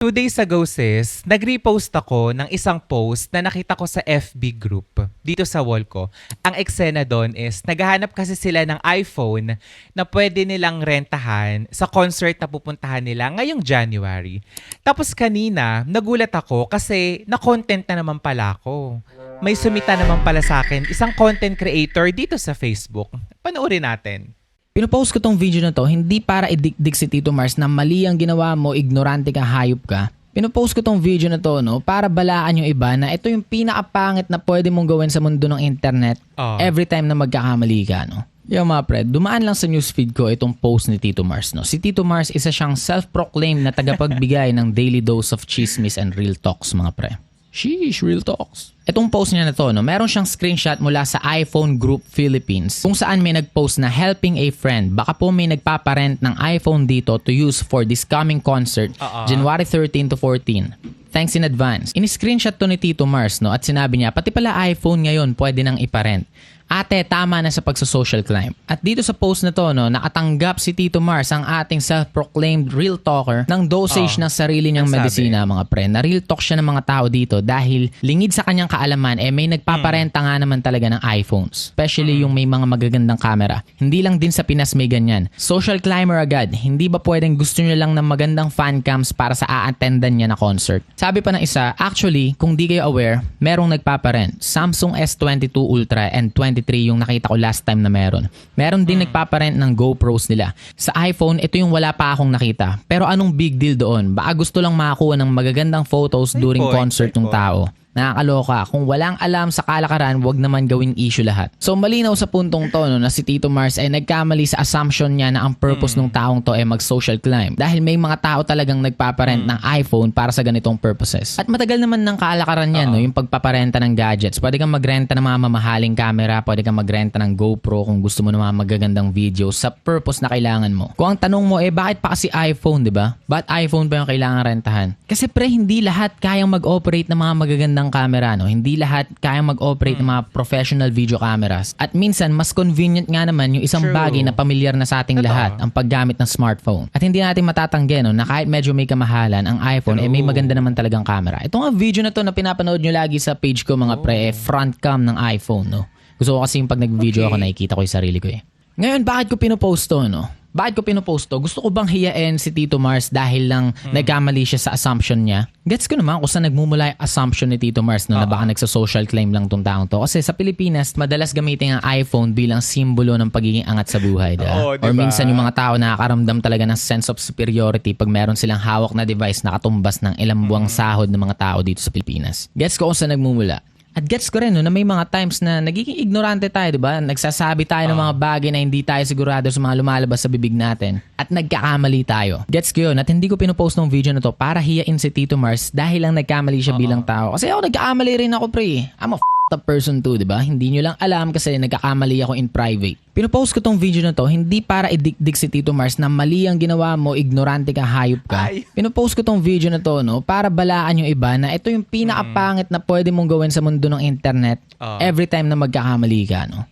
Two days ago sis, nag-repost ako ng isang post na nakita ko sa FB group dito sa wall ko. Ang eksena doon is naghahanap kasi sila ng iPhone na pwede nilang rentahan sa concert na pupuntahan nila ngayong January. Tapos kanina, nagulat ako kasi na-content na naman pala ako. May sumita naman pala sa akin, isang content creator dito sa Facebook. Panoorin natin. Pinopost ko tong video na to hindi para idikdik si Tito Mars na mali ang ginawa mo, ignorante ka, hayop ka. Pinopost ko tong video na to no, para balaan yung iba na ito yung pinakapangit na pwede mong gawin sa mundo ng internet Ah. every time na magkakamali ka. No? Yung mga pre, dumaan lang sa newsfeed ko itong post ni Tito Mars. No? Si Tito Mars isa siyang self-proclaimed na tagapagbigay ng daily dose of chismis and real talks mga pre. Sheesh, real talks. Itong post niya na to, no, meron siyang screenshot mula sa iPhone Group Philippines kung saan may nagpost na helping a friend. Baka po may nagpaparent ng iPhone dito to use for this coming concert Oo. January 13 to 14. Thanks in advance. Ini-screenshot to ni Tito Mars no at sinabi niya pati pala iPhone ngayon pwede nang iparent. Ate, tama na sa pagsa-social climb. At dito sa post na to, no, nakatanggap si Tito Mars, ang ating self-proclaimed real talker, ng dosage Oh, ng sarili niyang medisina, mga pre. Na real talk siya ng mga tao dito dahil lingid sa kanyang kaalaman, eh may nagpaparenta nga naman talaga ng iPhones. Especially yung may mga magagandang camera. Hindi lang din sa Pinas may ganyan. Social climber agad. Hindi ba pwedeng gusto niyo lang ng magandang fan cams para sa a-attendan niya na concert? Sabi pa ng isa, actually, kung di kayo aware, merong nagpaparent. Samsung S22 Ultra and 23 yung nakita ko last time na meron. Meron din nagpaparent ng GoPros nila. Sa iPhone, ito yung wala pa akong nakita. Pero anong big deal doon? Baka gusto lang makakuha ng magagandang photos May during point, concert ng tao. Nakakaloka. Kung walang alam sa kalakaran, wag naman gawing issue lahat. So malinaw sa puntong to no, na si Tito Mars ay nagkamali sa assumption niya na ang purpose ng taong to ay mag-social climb. Dahil may mga tao talagang nagpaparent ng iPhone para sa ganitong purposes. At matagal naman ng kalakaran yan, no, yung pagpaparenta ng gadgets. Pwede kang magrenta ng mga mamahaling camera, pwede kang magrenta ng GoPro kung gusto mo ng mga magagandang videos sa purpose na kailangan mo. Kung ang tanong mo eh bakit pa kasi iPhone, 'di ba? Ba't iPhone pa yung kailangan rentahan? Kasi pre, hindi lahat kayang mag-operate ng mga magagandang camera, no? Hindi lahat kayang mag-operate ng mga professional video cameras. At minsan, mas convenient nga naman yung isang True. bagay na pamilyar na sa ating Totoo. lahat, ang paggamit ng smartphone. At hindi natin matatanggi, no, na kahit medyo may kamahalan, ang iPhone, eh may maganda naman talagang camera. Ito nga video na to na pinapanood nyo lagi sa page ko, mga pre, eh, front cam ng iPhone, no? Gusto ko kasi yung pag nag-video Okay. ako, nakikita ko yung sarili ko eh. Ngayon, bakit ko pinopost to, no? Bakit ko pinopost to? Gusto ko bang hiyain si Tito Mars dahil lang nagkamali siya sa assumption niya? Gets ko naman kung saan nagmumula yung assumption ni Tito Mars no, na baka nagsa-social claim lang tong taong to. Kasi sa Pilipinas, madalas gamitin ang iPhone bilang simbolo ng pagiging angat sa buhay. diba? Oo, Or diba? minsan yung mga tao nakakaramdam talaga ng sense of superiority pag meron silang hawak na device na katumbas ng ilang buwang sahod ng mga tao dito sa Pilipinas. Gets ko kung saan nagmumula. At gets ko rin no, na may mga times na nagiging ignorante tayo, di ba? Nagsasabi tayo ng mga bagay na hindi tayo sigurado sa mga lumalabas sa bibig natin. At nagkakamali tayo. Gets ko yun. At hindi ko pinopost ng video na to para hiyain si Tito Mars dahil lang nagkamali siya bilang tao. Kasi ako nagkakamali rin ako, pre. I'm a f***ed up person too, di ba? Hindi nyo lang alam kasi nagkakamali ako in private. Pinopost ko tong video na to hindi para idikdik si Tito Mars na mali ang ginawa mo, ignorante ka, hayop ka. Ay. Pinopost ko tong video na to no, para balaan yung iba na ito yung pinakapangit na pwede mong gawin sa mundo ng internet Ah. every time na magkakamali ka. No?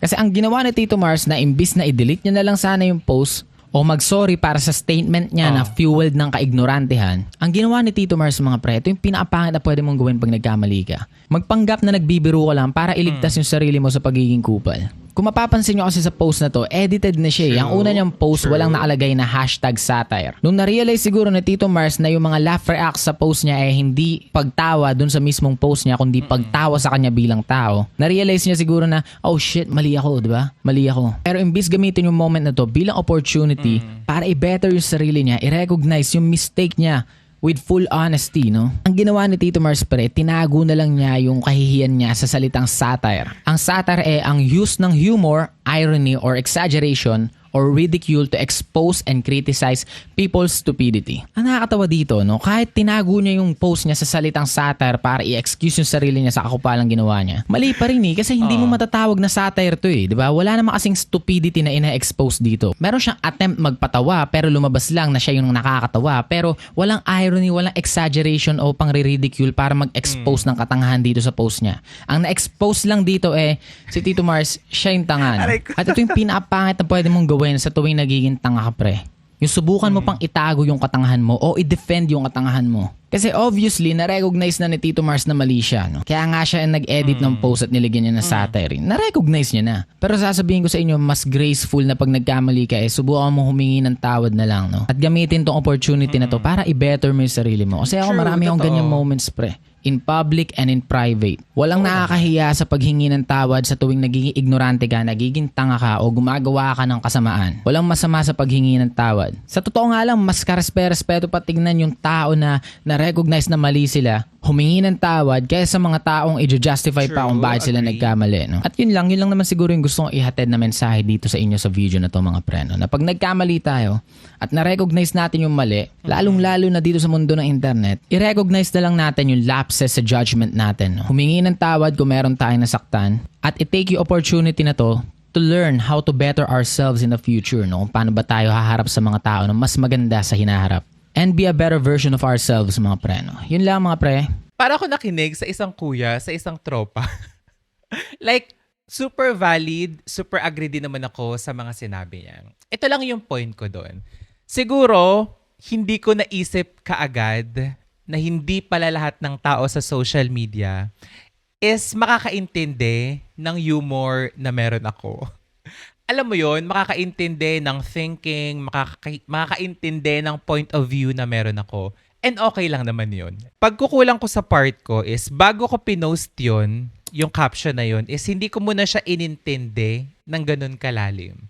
Kasi ang ginawa ni Tito Mars na imbis na i-delete niya na lang sana yung post o mag-sorry para sa statement niya na Ah. fueled ng kaignorantehan, ang ginawa ni Tito Mars mga pre, ito yung pinakapangit na pwede mong gawin pag nagkamali ka. Magpanggap na nagbibiro ka lang para iligtas Hmm. yung sarili mo sa pagiging kupal. Kung mapapansin nyo kasi sa post na to, edited na siya. eh. Ang una niyang post, True. walang nakalagay na hashtag satire. Nung na-realize siguro ni Tito Mars na yung mga laugh reacts sa post niya ay hindi pagtawa dun sa mismong post niya, kundi pagtawa sa kanya bilang tao, na-realize niya siguro na, oh shit, mali ako, di ba? Mali ako. Pero imbis gamitin yung moment na to bilang opportunity para i-better yung sarili niya, i-recognize yung mistake niya with full honesty, no? Ang ginawa ni Tito Mars pre, tinago na lang niya yung kahihiyan niya sa salitang satire. Ang satire ay ang use ng humor, irony, or exaggeration or ridicule to expose and criticize people's stupidity. Ang nakakatawa dito, no, kahit tinago niya yung post niya sa salitang satire para i-excuse yung sarili niya sa kakupalang ginawa niya, mali pa rin eh, kasi hindi mo matatawag na satire to eh, di ba? Wala naman kasing stupidity na ina-expose dito. Meron siyang attempt magpatawa pero lumabas lang na siya yung nakakatawa pero walang irony, walang exaggeration o pang ridicule para mag-expose ng katangahan dito sa post niya. Ang na-expose lang dito eh, si Tito Mars, siya yung tanga. no? Aray ko. At ito yung pinapangit na pwede mong gawin sa tuwing nagiging tanga ka pre. Yung subukan mo pang itago yung katangahan mo o i-defend yung katangahan mo. Kasi obviously, na-recognize na ni Tito Mars na mali siya. No? Kaya nga siya nag-edit ng post at nilagyan niya ng satire. Na-recognize niya na. Pero sasabihin ko sa inyo, mas graceful na pag nagkamali ka eh, subukan mo humingi ng tawad na lang. No? At gamitin tong opportunity na to para i-better mo yung sarili mo. Kasi ako True, marami akong totoo. ganyang moments pre in public and in private. Walang nakakahiya sa paghingi ng tawad sa tuwing nagiging ignorante ka, nagiging tanga ka o gumagawa ka ng kasamaan. Walang masama sa paghingi ng tawad. Sa totoo nga lang, mas karespe-respeto pa tignan yung tao na na-recognize na mali sila, humingi ng tawad kaysa sa mga taong i-justify pa kung bakit sila agree. nagkamali. No? At yun lang, yun lang naman siguro yung gusto kong ihatid na mensahe dito sa inyo sa video na to mga preno. Na pag nagkamali tayo at na-recognize natin yung mali, lalong-lalo na dito sa mundo ng internet, i-recognize na lang natin yung lapses sa judgment natin. No? Humingi ng tawad kung meron tayong nasaktan at i-take yung opportunity na to to learn how to better ourselves in the future. No? Paano ba tayo haharap sa mga tao na mas maganda sa hinaharap. And be a better version of ourselves mga preno. Yun lang mga pre. Para ako nakinig sa isang kuya, sa isang tropa. like, super valid, super agree din naman ako sa mga sinabi niya. Ito lang yung point ko doon. Siguro, hindi ko naisip kaagad na hindi pala lahat ng tao sa social media is makakaintindi ng humor na meron ako. Alam mo yon makakaintindi ng thinking, makaka- makakaintindi ng point of view na meron ako. And okay lang naman yon. Pagkukulang ko sa part ko is bago ko pinost yon, yung caption na yon, is hindi ko muna siya inintindi ng ganun kalalim.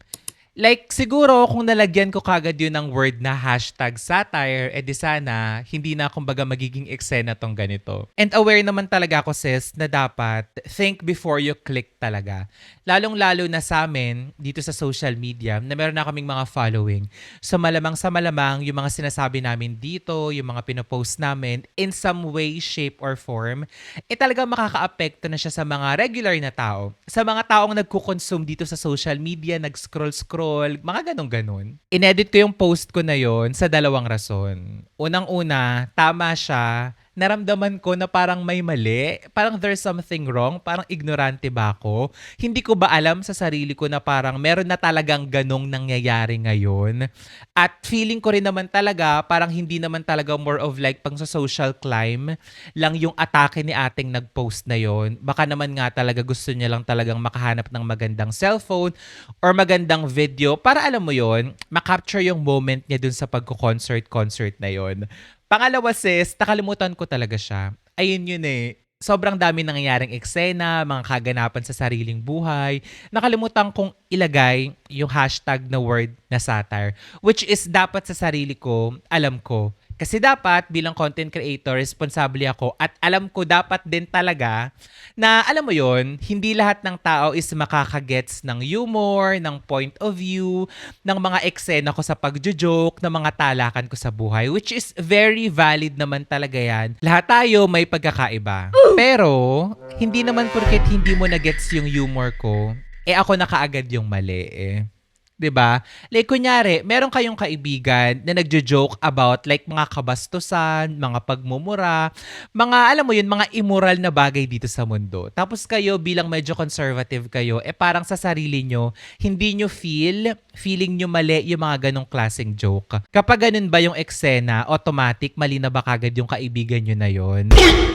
Like, siguro kung nalagyan ko kagad yun ng word na hashtag satire, edi sana hindi na kumbaga magiging eksena tong ganito. And aware naman talaga ako sis na dapat think before you click talaga. Lalong-lalo na sa amin dito sa social media na meron na kaming mga following. So malamang sa malamang yung mga sinasabi namin dito, yung mga pinopost namin in some way, shape, or form, eh talaga makaka-apekto na siya sa mga regular na tao. Sa mga taong nagko-consume dito sa social media, nag-scroll-scroll, mga ganong-ganon. Inedit ko yung post ko na yon sa dalawang rason. Unang-una, tama siya naramdaman ko na parang may mali. Parang there's something wrong. Parang ignorante ba ako? Hindi ko ba alam sa sarili ko na parang meron na talagang ganong nangyayari ngayon? At feeling ko rin naman talaga, parang hindi naman talaga more of like pang sa social climb lang yung atake ni ating nag-post na yon. Baka naman nga talaga gusto niya lang talagang makahanap ng magandang cellphone or magandang video para alam mo yon, makapture yung moment niya dun sa pagko-concert-concert na yon. Pangalawa sis, nakalimutan ko talaga siya. Ayun yun eh. Sobrang dami nangyayaring eksena, mga kaganapan sa sariling buhay. Nakalimutan kong ilagay yung hashtag na word na satire. Which is dapat sa sarili ko, alam ko. Kasi dapat bilang content creator, responsable ako at alam ko dapat din talaga na alam mo yon hindi lahat ng tao is makakagets ng humor, ng point of view, ng mga eksena ko sa pagjo-joke, ng mga talakan ko sa buhay, which is very valid naman talaga yan. Lahat tayo may pagkakaiba. Pero, hindi naman porket hindi mo na-gets yung humor ko, eh ako na kaagad yung mali eh. 'Di ba? Like kunyari, meron kayong kaibigan na nagjo-joke about like mga kabastusan, mga pagmumura, mga alam mo yun, mga immoral na bagay dito sa mundo. Tapos kayo bilang medyo conservative kayo, eh parang sa sarili nyo, hindi nyo feel, feeling nyo mali yung mga ganong klaseng joke. Kapag ganun ba yung eksena, automatic mali na ba kagad yung kaibigan nyo na yon?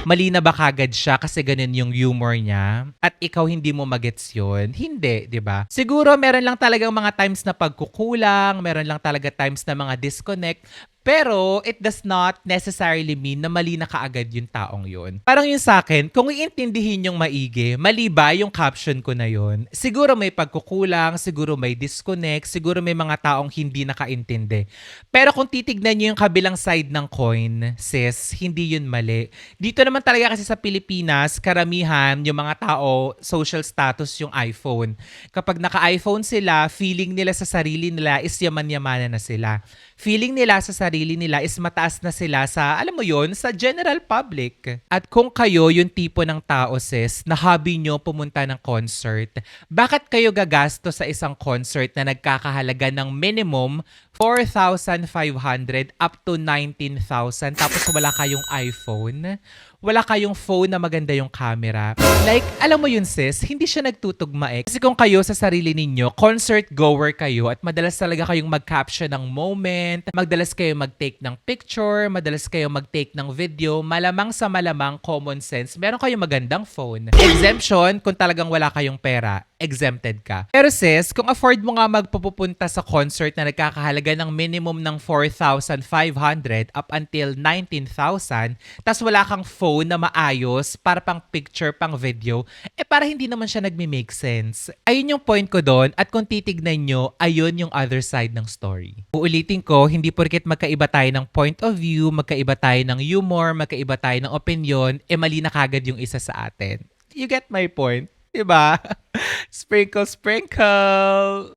mali na ba kagad siya kasi ganun yung humor niya? At ikaw hindi mo magets yun? Hindi, di ba? Siguro meron lang talagang mga times na pagkukulang, meron lang talaga times na mga disconnect, pero it does not necessarily mean na mali na kaagad yung taong yun. Parang yung sa akin, kung iintindihin yung maigi, mali ba yung caption ko na yun? Siguro may pagkukulang, siguro may disconnect, siguro may mga taong hindi nakaintindi. Pero kung titignan nyo yung kabilang side ng coin, sis, hindi yun mali. Dito naman talaga kasi sa Pilipinas, karamihan yung mga tao, social status yung iPhone. Kapag naka-iPhone sila, feeling nila sa sarili nila is yaman-yamanan na sila feeling nila sa sarili nila is mataas na sila sa, alam mo yon sa general public. At kung kayo yung tipo ng tao, sis, na hobby nyo pumunta ng concert, bakit kayo gagasto sa isang concert na nagkakahalaga ng minimum 4,500 up to 19,000 tapos wala kayong iPhone, wala kayong phone na maganda yung camera. Like, alam mo yun sis, hindi siya nagtutugma eh. Kasi kung kayo sa sarili ninyo, concert goer kayo at madalas talaga kayong mag-caption ng moment, madalas kayo mag-take ng picture, madalas kayo mag-take ng video, malamang sa malamang common sense, meron kayong magandang phone. Exemption, kung talagang wala kayong pera, exempted ka. Pero sis, kung afford mo nga magpupunta sa concert na nagkakahalaga ng minimum ng 4,500 up until 19,000, tas wala kang phone na maayos para pang picture, pang video, eh para hindi naman siya nagme-make sense. Ayun yung point ko doon at kung titignan nyo, ayun yung other side ng story. Uulitin ko, hindi porket magkaiba tayo ng point of view, magkaiba tayo ng humor, magkaiba tayo ng opinion, eh mali na kagad yung isa sa atin. You get my point? 'Di? Sprinkle, sprinkle!